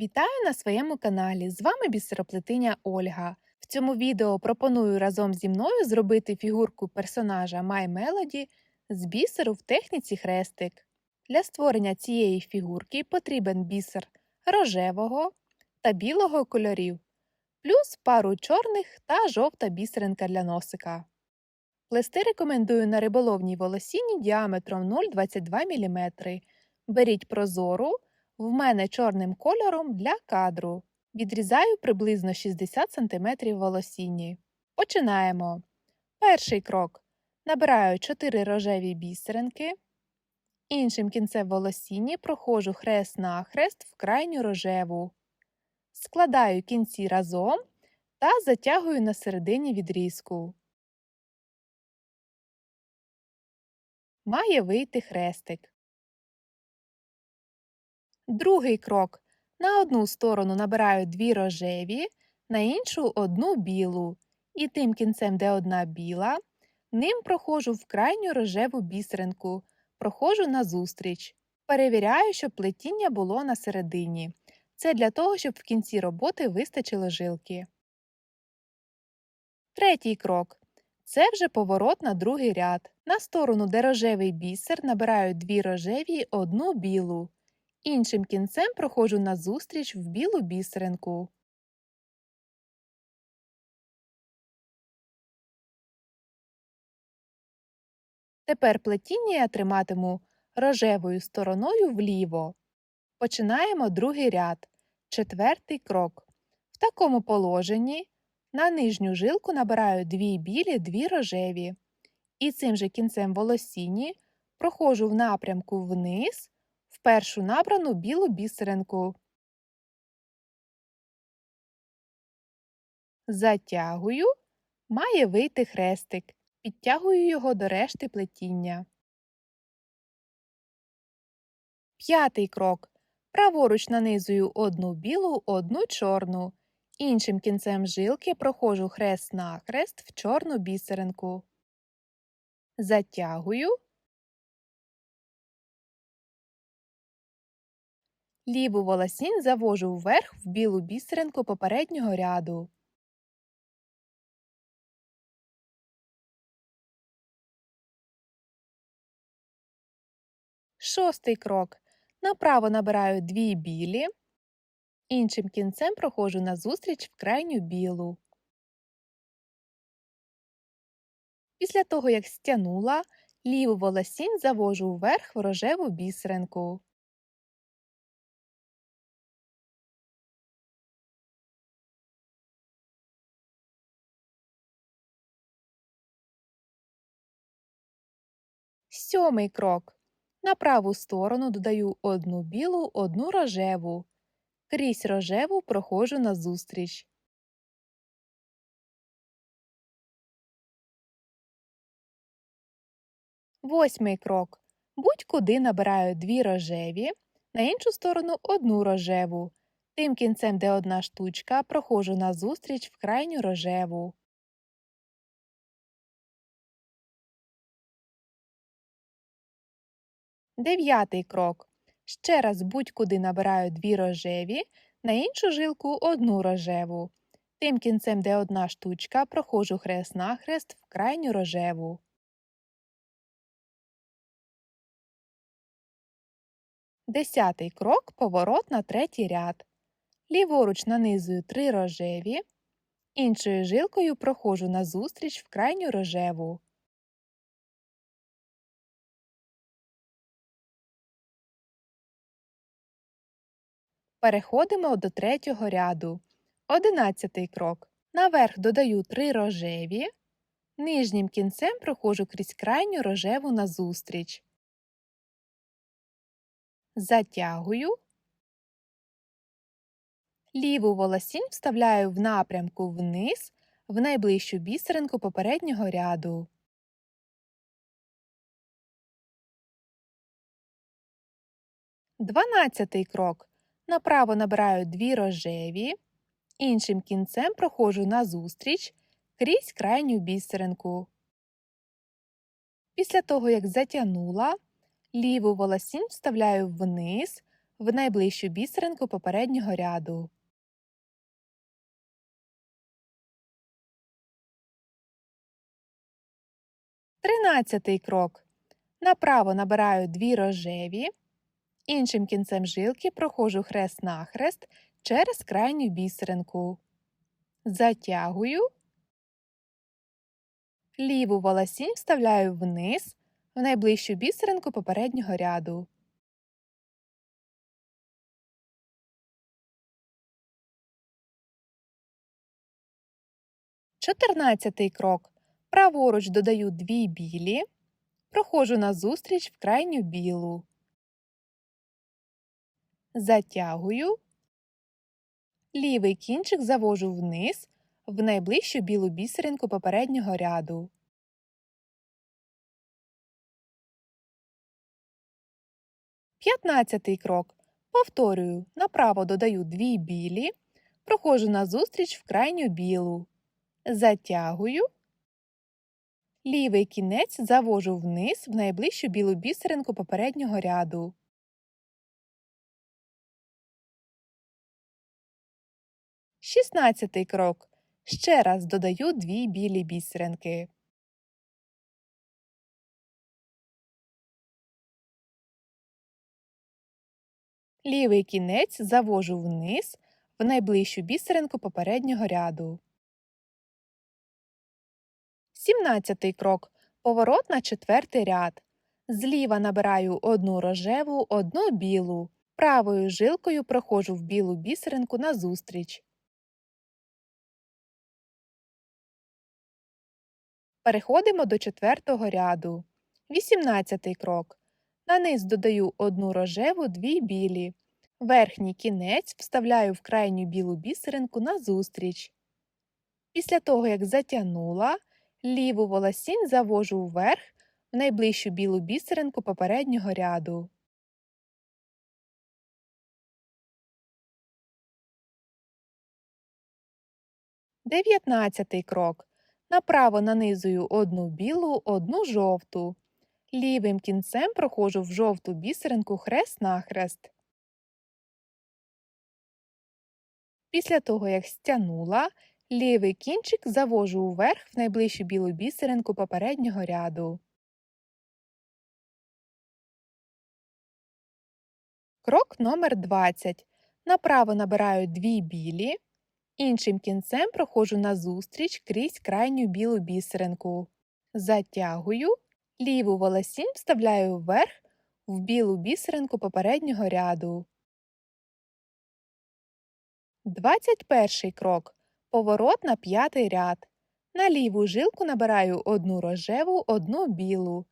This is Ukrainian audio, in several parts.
Вітаю на своєму каналі! З вами бісероплетиня Ольга. В цьому відео пропоную разом зі мною зробити фігурку персонажа My Melody з бісеру в техніці хрестик. Для створення цієї фігурки потрібен бісер рожевого та білого кольорів, плюс пару чорних та жовта бісеринка для носика. Плести рекомендую на риболовній волосіні діаметром 0,22 мм. Беріть прозору. В мене чорним кольором для кадру. Відрізаю приблизно 60 см волосінні. Починаємо. Перший крок. Набираю 4 рожеві бісеринки. Іншим кінцем волосінні проходжу хрест нахрест в крайню рожеву. Складаю кінці разом та затягую на середині відрізку. Має вийти хрестик. Другий крок. На одну сторону набираю дві рожеві, на іншу одну білу. І тим кінцем, де одна біла, ним проходжу в крайню рожеву бісеринку, проходжу назустріч. Перевіряю, щоб плетіння було на середині. Це для того, щоб в кінці роботи вистачило жилки. Третій крок. Це вже поворот на другий ряд. На сторону, де рожевий бісер, набираю дві рожеві, одну білу. Іншим кінцем проходжу назустріч в білу бісеринку. Тепер плетіння я триматиму рожевою стороною вліво. Починаємо другий ряд, четвертий крок. В такому положенні на нижню жилку набираю дві білі, дві рожеві. І цим же кінцем волосіні проходжу в напрямку вниз першу набрану білу бісеринку. Затягую, має вийти хрестик. Підтягую його до решти плетіння. П'ятий крок. Праворуч нанизую одну білу, одну чорну. Іншим кінцем жилки проходжу хрест нахрест в чорну бісеринку. Затягую. Ліву волосінь завожу вверх в білу бісеринку попереднього ряду. Шостий крок. Направо набираю дві білі. Іншим кінцем проходжу назустріч в крайню білу. Після того, як стягнула, ліву волосінь завожу вверх в рожеву бісеринку. Сьомий крок. На праву сторону додаю одну білу, одну рожеву. Крізь рожеву проходжу назустріч. Восьмий крок. Будь-куди набираю дві рожеві, на іншу сторону одну рожеву. Тим кінцем, де одна штучка, проходжу назустріч в крайню рожеву. Дев'ятий крок. Ще раз будь-куди набираю дві рожеві, на іншу жилку одну рожеву. Тим кінцем, де одна штучка, проходжу хрест нахрест в крайню рожеву. Десятий крок поворот на третій ряд. Ліворуч нанизую три рожеві, іншою жилкою проходжу назустріч в крайню рожеву. Переходимо до третього ряду. Одинадцятий крок. Наверх додаю три рожеві. Нижнім кінцем проходжу крізь крайню рожеву назустріч. Затягую. Ліву волосінь вставляю в напрямку вниз в найближчу бісеринку попереднього ряду. Дванадцятий крок. Направо набираю дві рожеві, іншим кінцем проходжу назустріч крізь крайню бісеринку. Після того, як затягнула, ліву волосінь вставляю вниз в найближчу бісеринку попереднього ряду. Тринадцятий крок. Направо набираю дві рожеві, іншим кінцем жилки проходжу хрест-нахрест через крайню бісеринку. Затягую, ліву волосінь вставляю вниз в найближчу бісеринку попереднього ряду. Чотирнадцятий крок. Праворуч додаю дві білі, проходжу назустріч в крайню білу. Затягую, лівий кінчик завожу вниз в найближчу білу бісеринку попереднього ряду. П'ятнадцятий крок. Повторюю, направо додаю дві білі, проходжу назустріч в крайню білу. Затягую. Лівий кінець завожу вниз в найближчу білу бісеринку попереднього ряду. Шістнадцятий крок. Ще раз додаю дві білі бісеринки. Лівий кінець завожу вниз в найближчу бісеринку попереднього ряду. Сімнадцятий крок. Поворот на четвертий ряд. Зліва набираю одну рожеву, одну білу. Правою жилкою проходжу в білу бісеринку назустріч. Переходимо до четвертого ряду. Вісімнадцятий крок. На низ додаю одну рожеву, дві білі. Верхній кінець вставляю в крайню білу бісеринку назустріч. Після того, як затягнула, ліву волосінь завожу вверх в найближчу білу бісеринку попереднього ряду. Дев'ятнадцятий крок. Направо нанизую одну білу, одну жовту. Лівим кінцем проходжу в жовту бісеринку хрест-нахрест. Після того, як стягнула, лівий кінчик завожу вверх в найближчу білу бісеринку попереднього ряду. Крок номер 20. Направо набираю дві білі, іншим кінцем проходжу назустріч крізь крайню білу бісеринку. Затягую, ліву волосінь вставляю вверх в білу бісеринку попереднього ряду. 21 крок. Поворот на п'ятий ряд. На ліву жилку набираю одну рожеву, одну білу.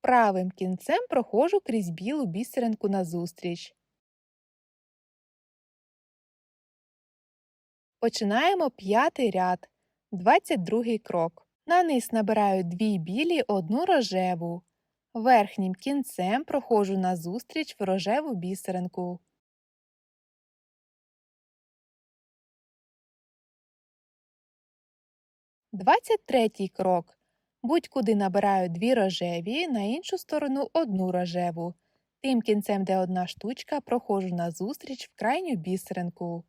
Правим кінцем проходжу крізь білу бісеринку назустріч. Починаємо п'ятий ряд. 22 крок. На низ набираю дві білі, одну рожеву. Верхнім кінцем проходжу назустріч в рожеву бісеринку. Двадцять третій крок. Будь-куди набираю дві рожеві, на іншу сторону одну рожеву. Тим кінцем, де одна штучка, проходжу назустріч в крайню бісеринку.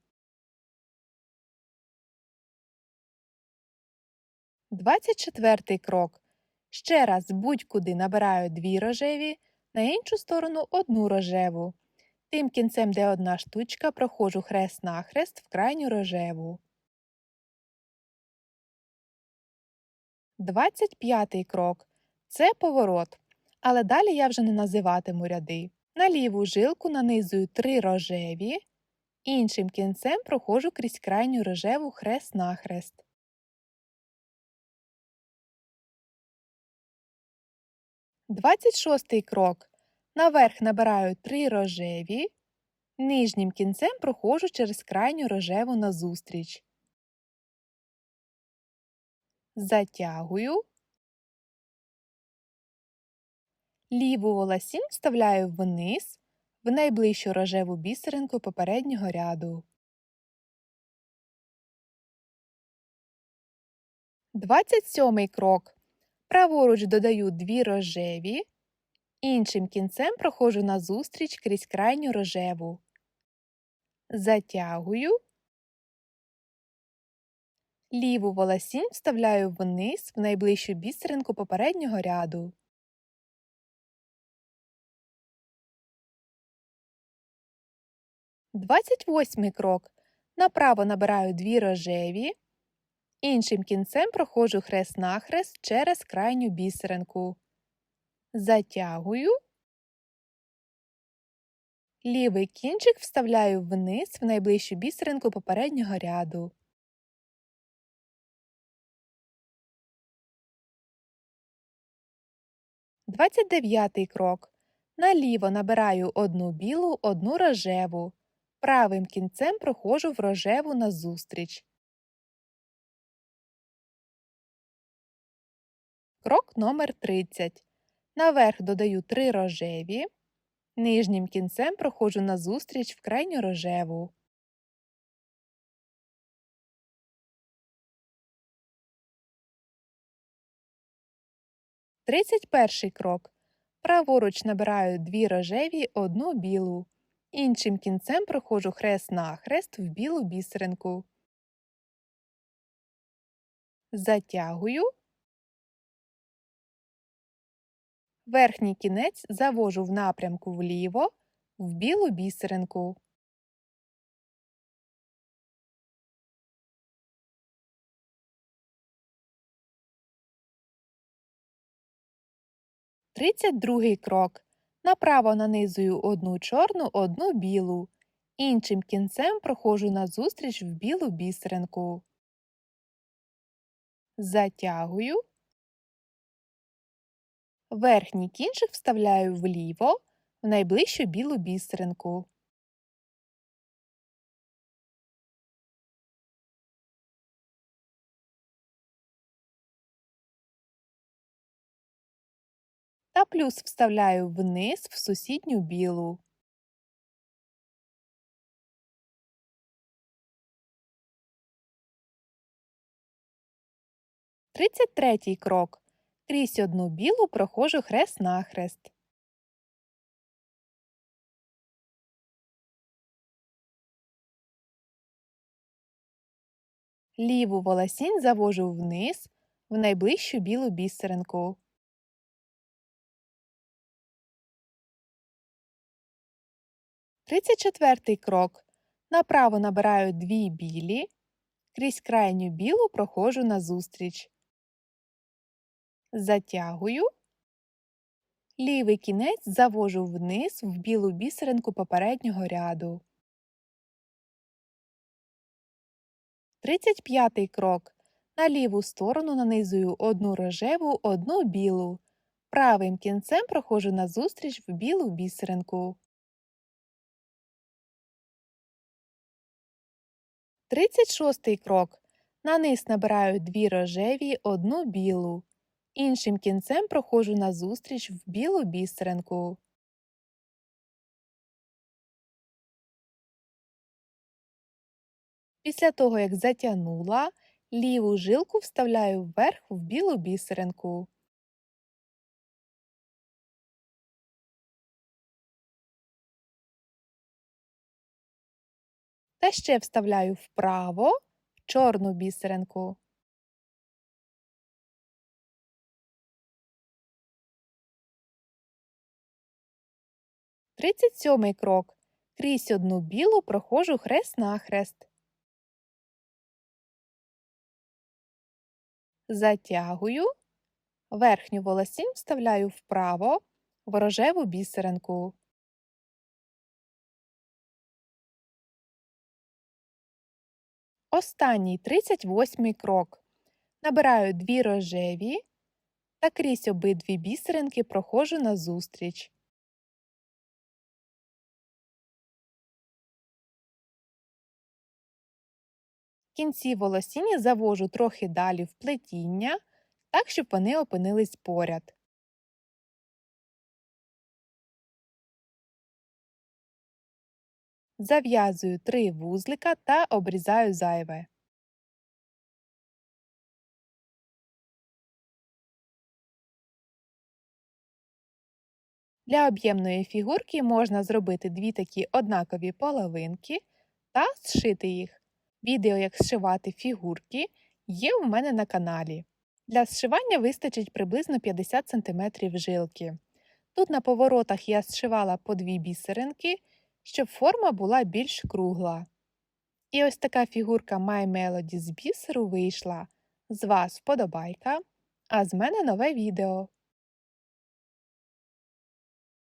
24 крок. Ще раз будь-куди набираю дві рожеві, на іншу сторону одну рожеву. Тим кінцем, де одна штучка, проходжу хрест-нахрест в крайню рожеву. 25 крок. Це поворот. Але далі я вже не називатиму ряди. На ліву жилку нанизую три рожеві, іншим кінцем проходжу крізь крайню рожеву хрест-нахрест. 26 крок. Наверх набираю три рожеві, нижнім кінцем проходжу через крайню рожеву назустріч. Затягую. Ліву волосінь вставляю вниз в найближчу рожеву бісеринку попереднього ряду. 27 крок. Праворуч додаю дві рожеві, Іншим кінцем проходжу назустріч крізь крайню рожеву. Затягую. Ліву волосінь вставляю вниз в найближчу бісеринку попереднього ряду. Двадцять восьмий крок. Направо набираю дві рожеві. Іншим кінцем проходжу хрест-нахрест через крайню бісеринку. Затягую. Лівий кінчик вставляю вниз в найближчу бісеринку попереднього ряду. Двадцять дев'ятий крок. Наліво набираю одну білу, одну рожеву. Правим кінцем проходжу в рожеву назустріч. Крок номер 30. Наверх додаю 3 рожеві. Нижнім кінцем проходжу назустріч в крайню рожеву. Тридцять перший крок. Праворуч набираю дві рожеві, одну білу. Іншим кінцем проходжу хрест-нахрест в білу бісеринку. Затягую. Верхній кінець завожу в напрямку вліво в білу бісеринку. Тридцять другий крок. Направо нанизую одну чорну, одну білу. Іншим кінцем проходжу назустріч в білу бісеринку. Затягую. Верхній кінчик вставляю вліво в найближчу білу бісеринку. Та плюс вставляю вниз в сусідню білу. Тридцять третій крок. Крізь одну білу проходжу хрест-нахрест. Ліву волосінь завожу вниз в найближчу білу бісеринку. Тридцять четвертий крок. Направо набираю дві білі, крізь крайню білу проходжу назустріч. Затягую. Лівий кінець завожу вниз в білу бісеринку попереднього ряду. 35 крок. На ліву сторону нанизую одну рожеву, одну білу. Правим кінцем проходжу назустріч в білу бісеринку. 36 крок. На низ набираю дві рожеві, одну білу. Іншим кінцем проходжу назустріч в білу бісеринку. Після того, як затягнула, ліву жилку вставляю вверх в білу бісеринку. Та ще вставляю вправо в чорну бісеринку. Тридцять сьомий крок. Крізь одну білу проходжу хрест-нахрест. Затягую. Верхню волосінь вставляю вправо в рожеву бісеринку. Останній 38 крок. Набираю дві рожеві та крізь обидві бісеринки проходжу назустріч. Кінці волосіння завожу трохи далі в плетіння, так, щоб вони опинились поряд. Зав'язую три вузлика та обрізаю зайве. Для об'ємної фігурки можна зробити дві такі однакові половинки та зшити їх. Відео, як зшивати фігурки, є у мене на каналі. Для зшивання вистачить приблизно 50 см жилки. Тут на поворотах я зшивала по дві бісеринки, щоб форма була більш кругла. І ось така фігурка My Melody з бісеру вийшла. З вас вподобайка, а з мене нове відео.